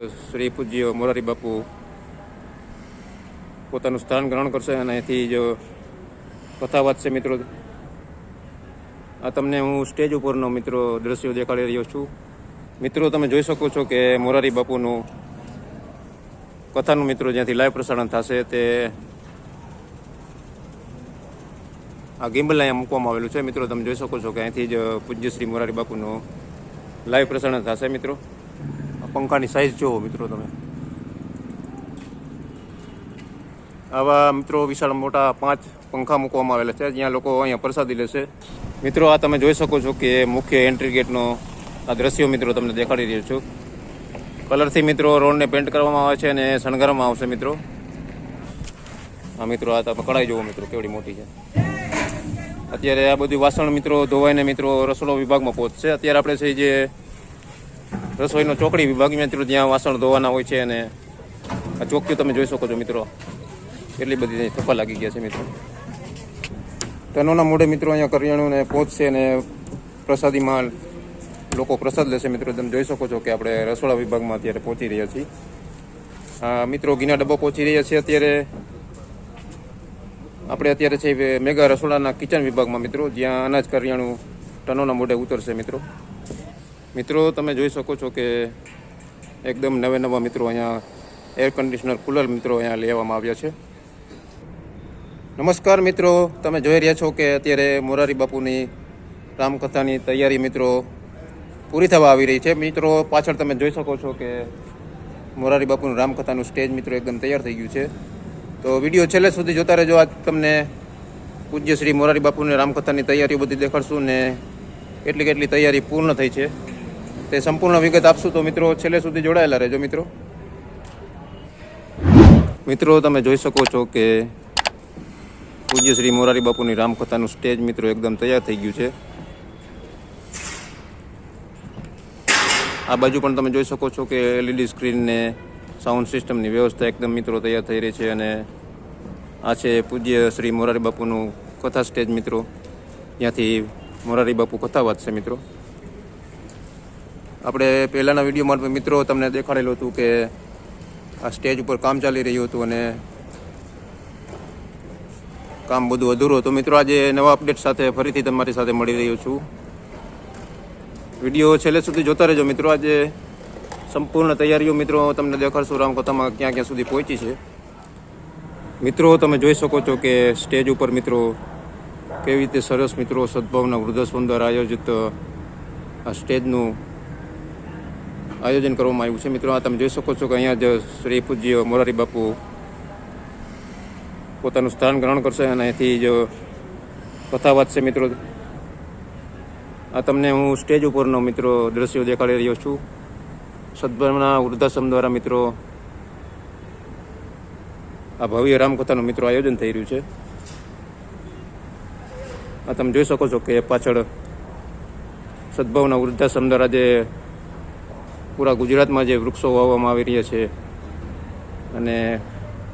શ્રી પૂજ્ય મોરારી બાપુ પોતાનું સ્થાન ગ્રહણ કરશે અને અહીંથી જ કથા વાંચશે મિત્રો. આ તમને હું સ્ટેજ ઉપરનો મિત્રો દ્રશ્યો દેખાડી રહ્યો છું. મિત્રો, તમે જોઈ શકો છો કે મોરારી બાપુનું કથાનું મિત્રો જ્યાંથી લાઈવ પ્રસારણ થશે તે આ ગિમ્બલ અહીંયા મૂકવામાં આવેલું છે. મિત્રો, તમે જોઈ શકો છો કે અહીંથી જ પૂજ્ય શ્રી મોરારી બાપુનું લાઈવ પ્રસારણ થશે મિત્રો. પંખાની સાઇઝ જુઓ મિત્રો તમે. આવા મિત્રો વિશાળ મોટા પાંચ પંખા મૂકવામાં આવેલા છે. જ્યાં લોકો અહીંયા પ્રસાદી લેશે મિત્રો, આ તમે જોઈ શકો છો કે મુખ્ય એન્ટ્રી ગેટનો આ દ્રશ્યો મિત્રો તમને દેખાડી રહ્યો છું. કલરથી મિત્રો રોડને પેન્ટ કરવામાં આવે છે અને શણગારવામાં આવશે મિત્રો. આ મિત્રો, આ તમે કઢાઈ જુઓ મિત્રો, કેવડી મોટી છે. અત્યારે આ બધું વાસણ મિત્રો ધોવાઈને મિત્રો રસોડો વિભાગમાં પહોંચશે. અત્યારે આપણે છે જે રસોઈનો ચોકડી વિભાગ મિત્રો જ્યાં વાસણ ધોવાના હોય છે અને આ ચોકીઓ તમે જોઈ શકો છો મિત્રો. એટલી બધી થપ્પા લાગી ગયા છે મિત્રો. તનોના મોઢે મિત્રો અહીંયા કરિયાણું ને પહોંચશે અને પ્રસાદીમાં લોકો પ્રસાદ લેશે મિત્રો. તમે જોઈ શકો છો કે આપણે રસોડા વિભાગમાં અત્યારે પહોંચી રહ્યા છીએ. મિત્રો ગીના ડબ્બો પહોંચી રહ્યા છીએ અત્યારે. આપણે અત્યારે છે મેગા રસોડાના કિચન વિભાગમાં મિત્રો, જ્યાં અનાજ કરિયાણું ટનોના મોઢે ઉતરશે મિત્રો. મિત્રો, તમે જોઈ શકો છો કે એકદમ નવે નવા મિત્રો અહીંયા એર કન્ડિશનર કુલર મિત્રો અહીંયા લેવામાં આવ્યા છે. નમસ્કાર મિત્રો, તમે જોઈ રહ્યા છો કે અત્યારે મોરારી બાપુની રામકથાની તૈયારી મિત્રો પૂરી થવા આવી રહી છે. મિત્રો, પાછળ તમે જોઈ શકો છો કે મોરારી બાપુનું રામકથાનું સ્ટેજ મિત્રો એકદમ તૈયાર થઈ ગયું છે. તો વીડિયો છેલ્લે સુધી જોતા રહેજો. આજ તમને પૂજ્ય શ્રી મોરારી બાપુની રામકથાની તૈયારીઓ બધી દેખાડશું ને કેટલી કેટલી તૈયારી પૂર્ણ થઈ છે. તે સંપૂર્ણ વિગત આપશું તો મિત્રો છેલ્લે સુધી જોડાયેલા રહેજો મિત્રો. મિત્રો, તમે જોઈ શકો છો કે પૂજ્ય શ્રી મોરારી બાપુની રામકથાનું સ્ટેજ મિત્રો એકદમ તૈયાર થઈ ગયું છે. આ બાજુ પણ તમે જોઈ શકો છો કે એલઈડી સ્ક્રીન ને સાઉન્ડ સિસ્ટમની વ્યવસ્થા એકદમ મિત્રો તૈયાર થઈ રહી છે અને આ છે પૂજ્ય શ્રી મોરારી બાપુનું કથા સ્ટેજ મિત્રો. ત્યાંથી મોરારી બાપુ કથા વાંચશે મિત્રો. આપણે પહેલાંના વિડીયોમાં મિત્રો તમને દેખાડેલું હતું કે આ સ્ટેજ ઉપર કામ ચાલી રહ્યું હતું અને કામ બધું અધૂરું હતું. મિત્રો, આજે નવા અપડેટ સાથે ફરીથી તમારી સાથે મળી રહ્યો છું. વીડિયો છેલ્લે સુધી જોતા રહેજો મિત્રો. આજે સંપૂર્ણ તૈયારીઓ મિત્રો તમને દેખાડશું રામકથામાં ક્યાં ક્યાં સુધી પહોંચી છે. મિત્રો, તમે જોઈ શકો છો કે સ્ટેજ ઉપર મિત્રો કેવી રીતે સરસ મિત્રો સદભાવના વૃદ્ધસ્વન દ્વારા આયોજિત આ સ્ટેજનું આયોજન કરવામાં આવ્યું છે. મિત્રો, આ તમે જોઈ શકો છો કે અહીંયા જ શ્રી પૂજ્ય મોરારી બાપુ પોતાનું સ્થાન ગ્રહણ કરશે અને અહીંથી જ કથા વાંચશે. મિત્રો, આ તમને હું સ્ટેજ ઉપરનો, મિત્રો, દ્રશ્યો દેખાડી રહ્યો છું. સદભાવના વૃદ્ધાશ્રમ દ્વારા, મિત્રો, આ ભવ્ય રામકથાનું, મિત્રો, આયોજન થઈ રહ્યું છે. આ તમે જોઈ શકો છો કે પાછળ સદભાવના વૃદ્ધાશ્રમ દ્વારા જે પૂરા ગુજરાતમાં જે વૃક્ષો વાવવામાં આવી રહ્યા છે અને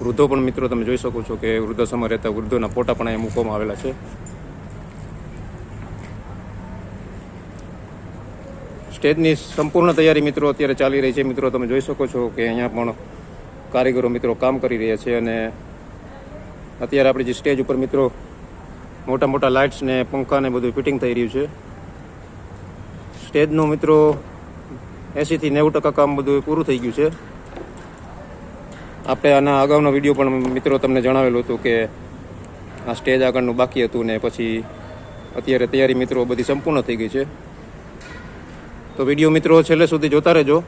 વૃદ્ધો પણ મિત્રો તમે જોઈ શકો છો કે વૃદ્ધાશ્રમમાં રહેતા વૃદ્ધોના ફોટા પણ અહીંયા મૂકવામાં આવેલા છે. સ્ટેજની સંપૂર્ણ તૈયારી મિત્રો અત્યારે ચાલી રહી છે. મિત્રો તમે જોઈ શકો છો કે અહીંયા પણ કારીગરો મિત્રો કામ કરી રહ્યા છે અને અત્યારે આપણી જે સ્ટેજ ઉપર મિત્રો મોટા મોટા લાઇટ્સ ને પંખા ને બધું ફિટિંગ થઈ રહ્યું છે. સ્ટેજનું મિત્રો એંશીથી નેવું ટકા કામ બધું પૂરું થઈ ગયું છે. આપણે આના અગાઉનો વીડિયો પણ મિત્રો તમને જણાવેલું હતું કે આ સ્ટેજ આગળનું બાકી હતું ને પછી અત્યારે તૈયારી મિત્રો બધી સંપૂર્ણ થઈ ગઈ છે. તો વીડિયો મિત્રો છેલ્લે સુધી જોતા રહેજો.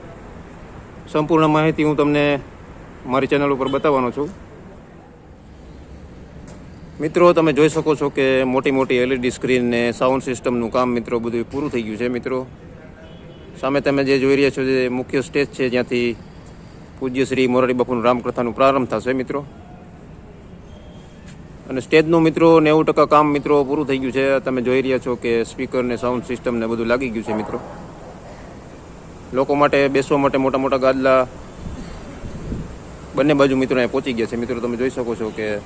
સંપૂર્ણ માહિતી હું તમને મારી ચેનલ ઉપર બતાવવાનો છું. મિત્રો, તમે જોઈ શકો છો કે મોટી મોટી એલઈડી સ્ક્રીન ને સાઉન્ડ સિસ્ટમનું કામ મિત્રો બધું પૂરું થઈ ગયું છે મિત્રો. સામે તમે જે જોઈ રહ્યા છો જે મુખ્ય સ્ટેજ છે, જ્યાંથી પૂજ્ય શ્રી મોરારી બાપુનું રામકથાનું પ્રારંભ થશે મિત્રો. અને સ્ટેજનું મિત્રો, નેવું ટકા કામ મિત્રો પૂરું થઈ ગયું છે. તમે જોઈ રહ્યા છો કે સ્પીકર ને સાઉન્ડ સિસ્ટમ ને બધું લાગી ગયું છે મિત્રો. લોકો માટે, બેસવા માટે મોટા મોટા ગાદલા બંને બાજુ મિત્રો અહીંયા પહોંચી ગયા છે. મિત્રો, તમે જોઈ શકો છો કે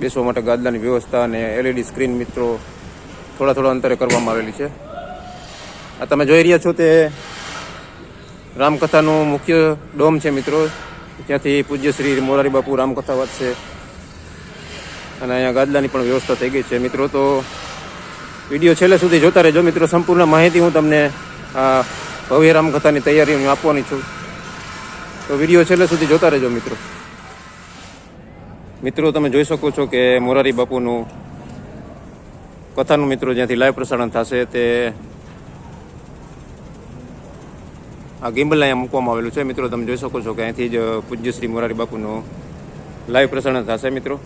બેસવા માટે ગાદલાની વ્યવસ્થા અને એલઈડી સ્ક્રીન મિત્રો થોડા થોડા અંતરે કરવામાં આવેલી છે. આ તમે જોઈ રહ્યા છો તે રામકથાનું મુખ્ય ડોમ છે મિત્રો. ત્યાંથી પૂજ્ય શ્રી મોરારી બાપુ રામકથા વાંચશે. અને અહીંયા ગાદલાની પણ વ્યવસ્થા થઈ ગઈ છે. મિત્રો, તો વીડિયો છેલ્લે સુધી જોતા રહેજો. મિત્રો, સંપૂર્ણ માહિતી હું તમને આ ભવ્ય રામકથાની તૈયારી હું આપવાની છું. તો વીડિયો છેલ્લે સુધી જોતા રહેજો, મિત્રો. મિત્રો, તમે જોઈ શકો છો કે મોરારી બાપુનું કથાનું મિત્રો જ્યાંથી લાઈવ પ્રસારણ થશે તે આ ગિમ્બલ અહીંયા મૂકવામાં આવેલું છે. મિત્રો, તમે જોઈ શકો છો કે અહીંથી જ પૂજ્ય શ્રી મોરારી બાપુનું લાઈવ પ્રસારણ થશે, મિત્રો.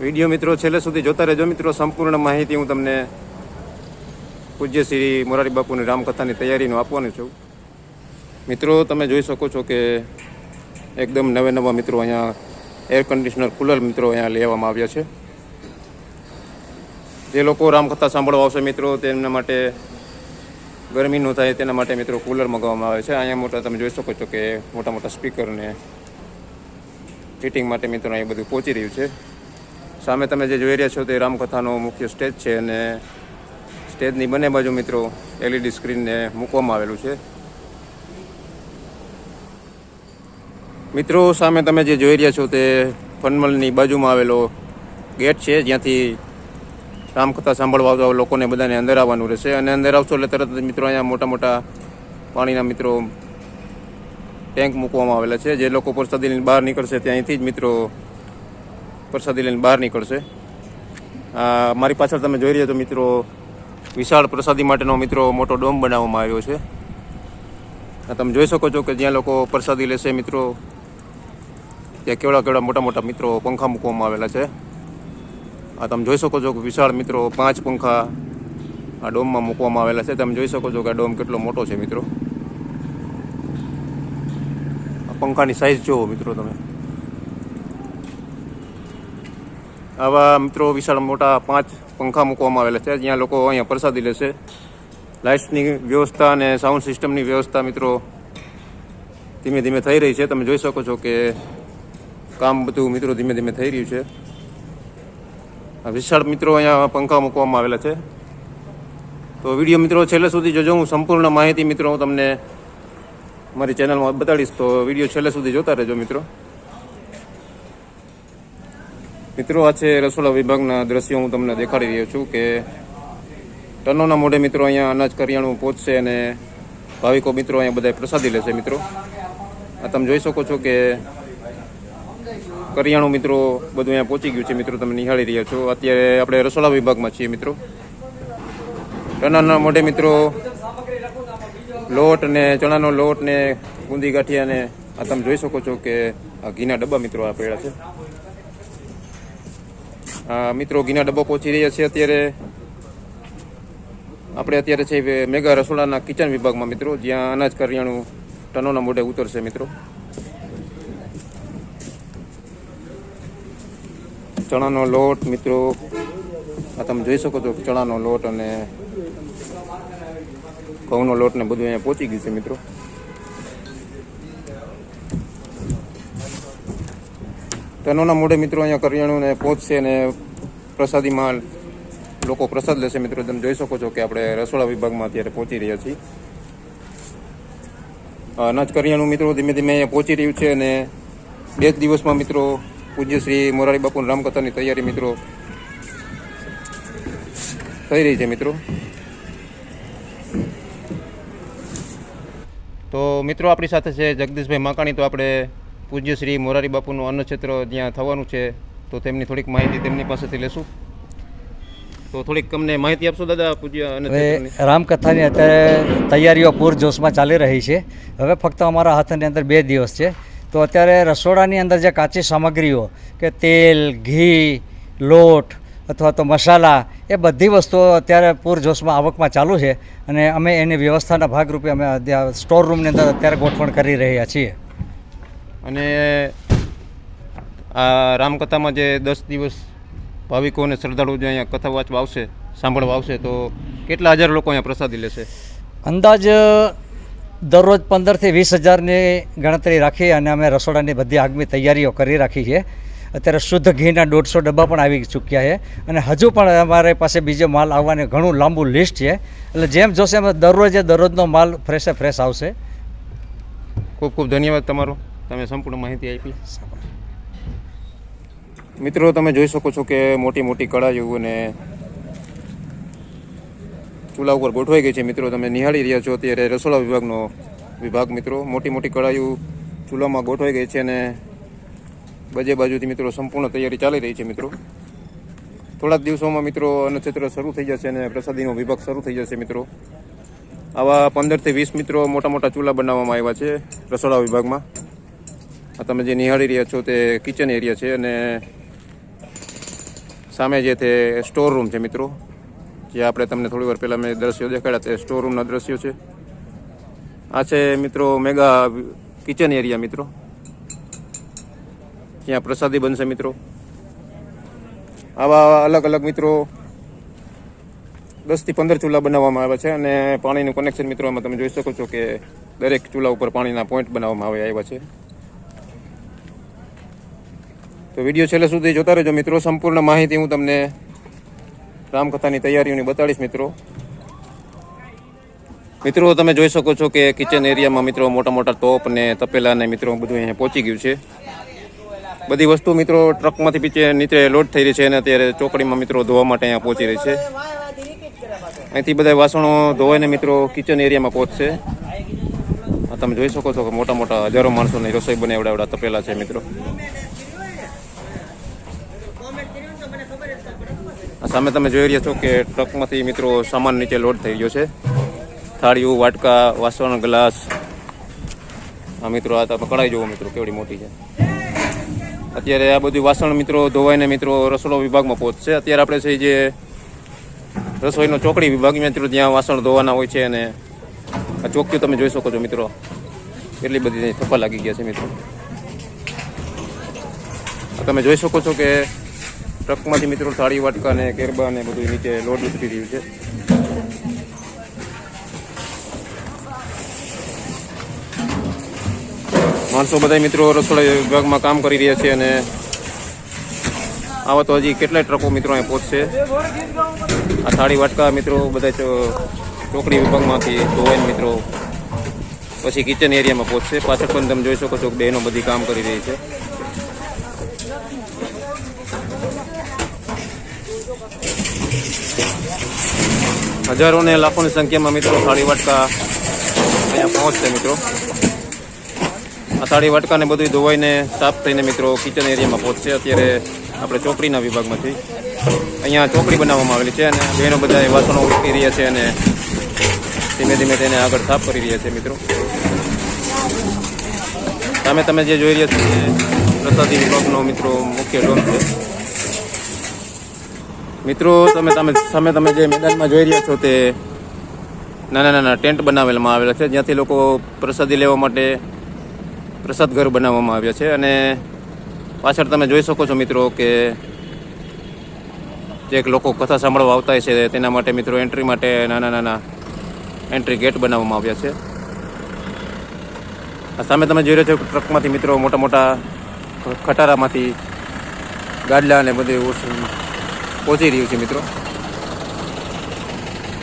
વીડિયો મિત્રો છેલ્લે સુધી જોતા રહેજો. મિત્રો, સંપૂર્ણ માહિતી હું તમને પૂજ્ય શ્રી મોરારી બાપુની રામકથાની તૈયારીનું આપવાનું છું. મિત્રો, તમે જોઈ શકો છો કે એકદમ નવે નવા મિત્રો અહીંયા એર કન્ડિશનર કુલર મિત્રો અહીંયા લેવામાં આવ્યા છે. જે લોકો રામકથા સાંભળવા આવશે મિત્રો, તેમના માટે ગરમી ન થાય તેના માટે મિત્રો કુલર મગાવવામાં આવે છે. અહીંયા મોટા તમે જોઈ શકો છો કે મોટા મોટા સ્પીકરને ફિટિંગ માટે મિત્રો અહીં બધું પહોંચી રહ્યું છે. સામે તમે જે જોઈ રહ્યા છો તે રામકથાનો મુખ્ય સ્ટેજ છે અને સ્ટેજની બંને બાજુ મિત્રો એલઈડી સ્ક્રીનને મૂકવામાં આવેલું છે. મિત્રો સામે તમે જે જોઈ રહ્યા છો તે ફનમલની બાજુમાં આવેલો ગેટ છે. જ્યાંથી રામકથા સાંભળવા આવતા લોકોને બધાને અંદર આવવાનું રહેશે. અને અંદર આવશો એટલે તરત જ મિત્રો અહીંયા મોટા મોટા પાણીના મિત્રો ટેન્ક મૂકવામાં આવેલા છે. જે લોકો પ્રસાદી લઈને બહાર નીકળશે ત્યાંથી જ મિત્રો પ્રસાદી લઈને બહાર નીકળશે. મારી પાછળ તમે જોઈ રહ્યા તો મિત્રો, વિશાળ પ્રસાદી માટેનો મિત્રો મોટો ડોમ બનાવવામાં આવ્યો છે. તમે જોઈ શકો છો કે જ્યાં લોકો પ્રસાદી લેશે મિત્રો, ત્યાં કેવડા કેવડા મોટા મોટા મિત્રો પંખા મૂકવામાં આવેલા છે. આ તમે જોઈ શકો છો કે વિશાળ મિત્રો પાંચ પંખા આ ડોમમાં મૂકવામાં આવેલા છે. તમે જોઈ શકો છો કે આ ડોમ કેટલો મોટો છે મિત્રો. આ પંખાની સાઈઝ જુઓ મિત્રો તમે. આવા મિત્રો વિશાળ મોટા પાંચ પંખા મૂકવામાં આવેલા છે. જ્યાં લોકો અહીંયા પ્રસાદી લેશે લાઇટ્સની વ્યવસ્થા અને સાઉન્ડ સિસ્ટમની વ્યવસ્થા મિત્રો ધીમે ધીમે થઈ રહી છે. તમે જોઈ શકો છો કે કામ બધું મિત્રો ધીમે ધીમે થઈ રહ્યું છે. વિશાળ મિત્રો અહીંયા પંખા મૂકવામાં આવેલા છે. તો વીડિયો મિત્રો છેલ્લે સુધી જોજો. હું સંપૂર્ણ માહિતી મિત્રો હું તમને મારી ચેનલમાં બતાડીશ. તો વીડિયો છેલ્લે સુધી જોતા રહેજો મિત્રો. મિત્રો, આ છે રસોડા વિભાગના દ્રશ્યો હું તમને દેખાડી રહ્યો છું કે ટનોના મોઢે મિત્રો અહીંયા અનાજ કરિયાણું પહોંચશે અને ભાવિકો મિત્રો અહીંયા બધા પ્રસાદી લેશે મિત્રો. આ તમે જોઈ શકો છો કે કરિયાણું મિત્રો બધું અહીંયા પહોંચી ગયું છે. મિત્રો, તમે નિહાળી રહ્યા છો. અત્યારે આપણે રસોડા વિભાગમાં છીએ મિત્રો. ટનાના મોઢે મિત્રો, લોટ ને ચણાનો લોટ ને ગુંદી ગાંઠિયા ને આ તમે જોઈ શકો છો કે આ ઘીના ડબ્બા મિત્રો આ પડ્યા છે. મિત્રો ઘીના ડબ્બા પહોંચી રહ્યા છે અત્યારે. આપણે અત્યારે છે મેગા રસોડાના કિચન વિભાગમાં મિત્રો, જ્યાં અનાજ કરિયાણું ટનોના મોઢે ઉતરશે મિત્રો. ચણાનો લોટ, મિત્રો. આ તમે જોઈ શકો છો ચણાનો લોટ અને ઘઉંનો લોટ ને બધું અહીંયા પહોંચી ગયું છે, મિત્રો. ટનોના મોઢે મિત્રો અહીંયા કરિયાણું ને પહોંચશે અને પ્રસાદીમાં લોકો પ્રસાદ લેશે, મિત્રો. તમે જોઈ શકો છો કે આપણે રસોડા વિભાગમાં અત્યારે પહોંચી રહ્યા છીએ. અનાજ કરિયાણું, મિત્રો, ધીમે ધીમે અહીંયા પહોંચી રહ્યું છે અને બે દિવસમાં, મિત્રો પૂજ્ય શ્રી મોરારી બાપુની રામકથાની તૈયારી મિત્રો થઈ રહી છે મિત્રો. તો મિત્રો આપણી સાથે છે જગદીશભાઈ માકાણી તો આપણે પૂજ્ય શ્રી મોરારી બાપુનું અન્નક્ષેત્ર જ્યાં થવાનું છે તો તેમની થોડીક માહિતી તેમની પાસેથી લેશું. તો થોડીક તમને માહિતી આપશો દાદા પૂજ્ય રામકથાની અત્યારે તૈયારીઓ પૂરજોશમાં ચાલી રહી છે. હવે ફક્ત અમારા હાથની અંદર બે દિવસ છે. તો અત્યારે રસોડાની અંદર જે કાચી સામગ્રીઓ કે તેલ ઘી લોટ અથવા તો મસાલા એ બધી વસ્તુઓ અત્યારે પૂરજોશમાં આવકમાં ચાલુ છે અને અમે એની વ્યવસ્થાના ભાગરૂપે અમે સ્ટોર રૂમની અંદર અત્યારે ગોઠવણ કરી રહ્યા છીએ. અને આ રામકથામાં જે દસ દિવસ ભાવિકો અને શ્રદ્ધાળુઓ જે અહીંયા કથા વાંચવા આવશે સાંભળવા આવશે તો કેટલા હજાર લોકો અહીંયા પ્રસાદી લેશે? અંદાજ દરરોજ પંદરથી વીસ હજારની ગણતરી રાખી અને અમે રસોડાની બધી આગમી તૈયારીઓ કરી રાખી છે. અત્યારે શુદ્ધ ઘીના દોઢસો ડબ્બા પણ આવી ચૂક્યા છે અને હજુ પણ અમારી પાસે બીજો માલ આવવાની ઘણું લાંબુ લિસ્ટ છે. એટલે જેમ જોશે અમે દરરોજે દરરોજનો માલ ફ્રેશે ફ્રેશ આવશે. ખૂબ ખૂબ ધન્યવાદ તમારો. તમે સંપૂર્ણ માહિતી આપી. મિત્રો તમે જોઈ શકો છો કે મોટી મોટી કળાઈઓ અને ચૂલા ઉપર ગોઠવાઈ ગઈ છે. મિત્રો, તમે નિહાળી રહ્યા છો અત્યારે રસોડા વિભાગનો વિભાગ, મિત્રો. મોટી મોટી કળાઈઓ ચૂલામાં ગોઠવાઈ ગઈ છે અને બજે બાજુથી, મિત્રો, સંપૂર્ણ તૈયારી ચાલી રહી છે, મિત્રો. થોડાક દિવસોમાં, મિત્રો, અન્નક્ષેત્ર શરૂ થઈ જશે અને પ્રસાદીનો વિભાગ શરૂ થઈ જશે, મિત્રો. આવા પંદરથી વીસ મિત્રો મોટા મોટા ચૂલા બનાવવામાં આવ્યા છે રસોડા વિભાગમાં. આ તમે જે નિહાળી રહ્યા છો તે કિચન એરિયા છે અને સામે જે તે સ્ટોર રૂમ છે, મિત્રો. જે આપણે તમને થોડી વાર પહેલાં મેં દ્રશ્યો દેખાડ્યા તે સ્ટોરરૂમના દ્રશ્યો છે. આ છે મિત્રો મેગા કિચન એરિયા મિત્રો. ત્યાં પ્રસાદી બનશે મિત્રો. આવા અલગ અલગ મિત્રો દસથી પંદર ચૂલા બનાવવામાં આવ્યા છે અને પાણીનું કનેક્શન મિત્રો આમાં તમે જોઈ શકો છો કે દરેક ચૂલા ઉપર પાણીના પોઈન્ટ બનાવવામાં આવે આવ્યા છે. તો વીડિયો છેલ્લે સુધી જોતા રહેજો મિત્રો. સંપૂર્ણ માહિતી હું તમને રામકથાની તૈયારીઓની બતાડીશ મિત્રો. મિત્રો, તમે જોઈ શકો છો કે કિચન એરિયામાં મિત્રો મોટા મોટા ટોપ ને તપેલા ને મિત્રો બધું અહીંયા પહોંચી ગયું છે. બધી વસ્તુ મિત્રો ટ્રકમાંથી પીછે નીચે લોડ થઈ રહી છે અને અત્યારે ચોકડીમાં મિત્રો ધોવા માટે અહીંયા પહોંચી રહી છે. અહીંથી બધા વાસણો ધોવાઈને મિત્રો કિચન એરિયામાં પહોંચશે. તમે જોઈ શકો છો કે મોટા મોટા હજારો માણસોની રસોઈ બને એવડા એવડા તપેલા છે મિત્રો. સામે તમે જોઈ રહ્યા છો કે ટ્રકમાંથી મિત્રો સામાન નીચે લોડ થઈ ગયો છે. થાળીઓ, વાટકા, વાસણ, ગ્લાસ. આ મિત્રો, આ તમે કઢાઈ જુઓ મિત્રો, કેવડી મોટી છે. અત્યારે આ બધું વાસણ મિત્રો ધોવાઈને મિત્રો રસોડો વિભાગમાં પહોંચશે. અત્યારે આપણે છે જે રસોઈનો ચોકડી વિભાગ મિત્રો જ્યાં વાસણ ધોવાના હોય છે અને આ ચોકીઓ તમે જોઈ શકો છો મિત્રો. કેટલી બધી થપ્પા લાગી ગયા છે મિત્રો. તમે જોઈ શકો છો કે ટ્રકમાંથી મિત્રો થાળી, વાટકા ને કેરબા ને બધું નીચે લોડ ઉતરી રહ્યું છે. માણસો બધા મિત્રો રસોડા વિભાગમાં કામ કરી રહ્યા છે અને આવા તો હજી કેટલાય ટ્રકો મિત્રો અહીં પહોંચશે. આ થાળી, વાટકા મિત્રો બધા ચોકડી વિભાગમાંથી ધોવાઈને મિત્રો પછી કિચન એરિયામાં પહોંચશે. પાછળ પણ તમે જોઈ શકો છો કે બહેનો બધી કામ કરી રહી છે. હજારો ને લાખોની સંખ્યામાં મિત્રો થાળી વાટકા અહીંયા પહોંચશે મિત્રો. આ થાળી વાટકા ને બધું ધોવાઈને સાફ થઈને મિત્રો કિચન એરિયામાં પહોંચશે. અત્યારે આપણે ચોપડીના વિભાગમાંથી. અહીંયા ચોપડી બનાવવામાં આવેલી છે અને બહેનો બધા વાસણો ઉચકી રહ્યા છે અને ધીમે ધીમે તેને આગળ સાફ કરી રહ્યા છે મિત્રો. સામે તમે જે જોઈ રહ્યા છો પ્રસાદી વિભાગનો મિત્રો મુખ્ય ડોમ છે. મિત્રો, તમે તમે સામે તમે જે મેદાનમાં જોઈ રહ્યા છો તે નાના નાના ટેન્ટ બનાવેલામાં આવેલા છે. જ્યાંથી લોકો પ્રસાદી લેવા માટે પ્રસાદ ઘર બનાવવામાં આવ્યા છે. અને પાછળ તમે જોઈ શકો છો મિત્રો કે જે લોકો કથા સાંભળવા આવતા છે તેના માટે મિત્રો એન્ટ્રી માટે નાના નાના એન્ટ્રી ગેટ બનાવવામાં આવ્યા છે. સામે તમે જોઈ રહ્યા છો ટ્રકમાંથી મિત્રો મોટા મોટા ખટારામાંથી ગાડલા અને બધું પહોંચી રહ્યું છે, મિત્રો.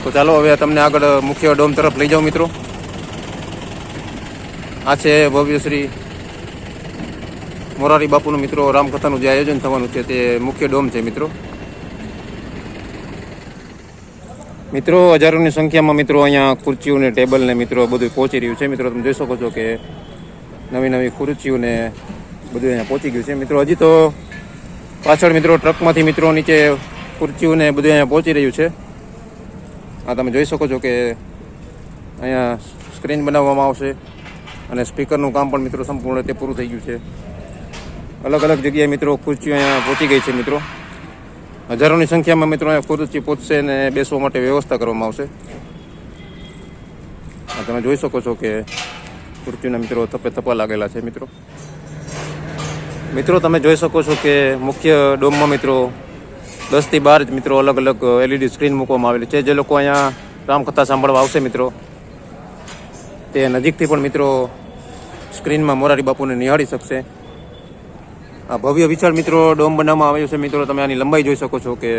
તો ચાલો હવે તમને આગળ મુખ્ય ડોમ તરફ લઈ જાઉં, મિત્રો. આ છે ભવ્ય શ્રી મોરારી બાપુનું, મિત્રો, રામકથાનું જે આયોજન થવાનું છે તે મુખ્ય ડોમ છે, મિત્રો. મિત્રો, હજારોની સંખ્યામાં, મિત્રો, અહીંયા ખુરચીઓ ને ટેબલ ને, મિત્રો, બધું પહોંચી રહ્યું છે. મિત્રો, તમે જોઈ શકો છો કે નવી નવી ખુરચીઓ ને બધું અહીંયા પહોંચી ગયું છે. મિત્રો, હજી તો પાછળ, મિત્રો, ટ્રકમાંથી મિત્રો નીચે ખુરચીઓ ને બધું અહીંયા પહોંચી રહ્યું છે. આ તમે જોઈ શકો છો કે અહીંયા સ્ક્રીન બનાવવામાં આવશે અને સ્પીકરનું કામ પણ મિત્રો સંપૂર્ણ રીતે પૂરું થઈ ગયું છે. અલગ અલગ જગ્યાએ મિત્રો ખુરચીઓ અહીંયા પહોંચી ગઈ છે મિત્રો. હજારોની સંખ્યામાં મિત્રો અહીંયા ખુરચી પહોંચશે અને બેસવા માટે વ્યવસ્થા કરવામાં આવશે. તમે જોઈ શકો છો કે ખુરચીના મિત્રો થપે થપા લાગેલા છે મિત્રો. મિત્રો, તમે જોઈ શકો છો કે મુખ્ય ડોમમાં મિત્રો દસથી બાર જ મિત્રો અલગ અલગ એલઈડી સ્ક્રીન મૂકવામાં આવેલી છે. જે લોકો અહીંયા રામકથા સાંભળવા આવશે મિત્રો. તે નજીકથી પણ મિત્રો સ્ક્રીનમાં મોરારી બાપુને નિહાળી શકશે. આ ભવ્ય વિશાળ મિત્રો ડોમ બનાવવામાં આવ્યો છે. મિત્રો, તમે આની લંબાઈ જોઈ શકો છો કે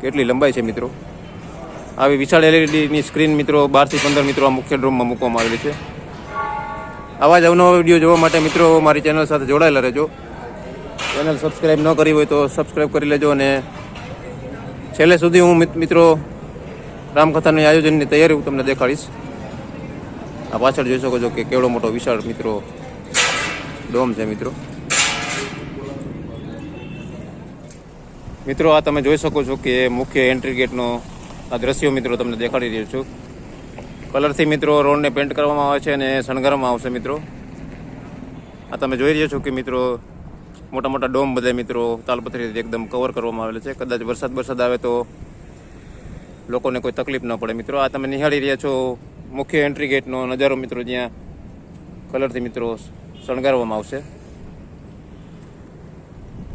કેટલી લંબાઈ છે મિત્રો. આવી વિશાળ એલઈડીની સ્ક્રીન મિત્રો બારથી પંદર મિત્રો આ મુખ્ય ડ્રોમમાં મૂકવામાં આવેલી છે. આવા જ અવનવા વીડિયો જોવા માટે મિત્રો મારી ચેનલ સાથે જોડાયેલા રહેજો. ચેનલ સબસ્ક્રાઈબ ન કરી હોય તો સબસ્ક્રાઈબ કરી લેજો અને છેલ્લે સુધી હું મિત્રો રામકથાની આયોજનની તૈયારી હું તમને દેખાડીશ. આ પાછળ જોઈ શકો છો કે કેવડો મોટો વિશાળ મિત્રો ડોમ છે મિત્રો. મિત્રો, આ તમે જોઈ શકો છો કે મુખ્ય એન્ટ્રી ગેટનો આ દ્રશ્યો મિત્રો તમને દેખાડી રહ્યો છું. કલરથી મિત્રો રોડને પેન્ટ કરવામાં આવે છે અને શણગારવામાં આવશે મિત્રો. આ તમે જોઈ રહ્યા છો કે મિત્રો મોટા મોટા ડોમ બધા મિત્રો તાલપત્રીથી એકદમ કવર કરવામાં આવેલા છે. કદાચ વરસાદ વરસાદ આવે તો લોકોને કોઈ તકલીફ ન પડે. મિત્રો, આ તમે નિહાળી રહ્યા છો મુખ્ય એન્ટ્રી ગેટનો નજારો મિત્રો, જ્યાં કલરથી મિત્રો શણગારવામાં આવશે.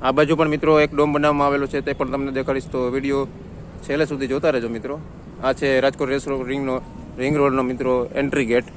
આ બાજુ પણ મિત્રો એક ડોમ બનાવવામાં આવેલો છે, તે પણ તમને દેખાડીશ તો વીડિયો છેલ્લે સુધી જોતા રહેજો મિત્રો. આ છે રાજકોટ રેસ રિંગનો રિંગ રોડનો મિત્રો એન્ટ્રી ગેટ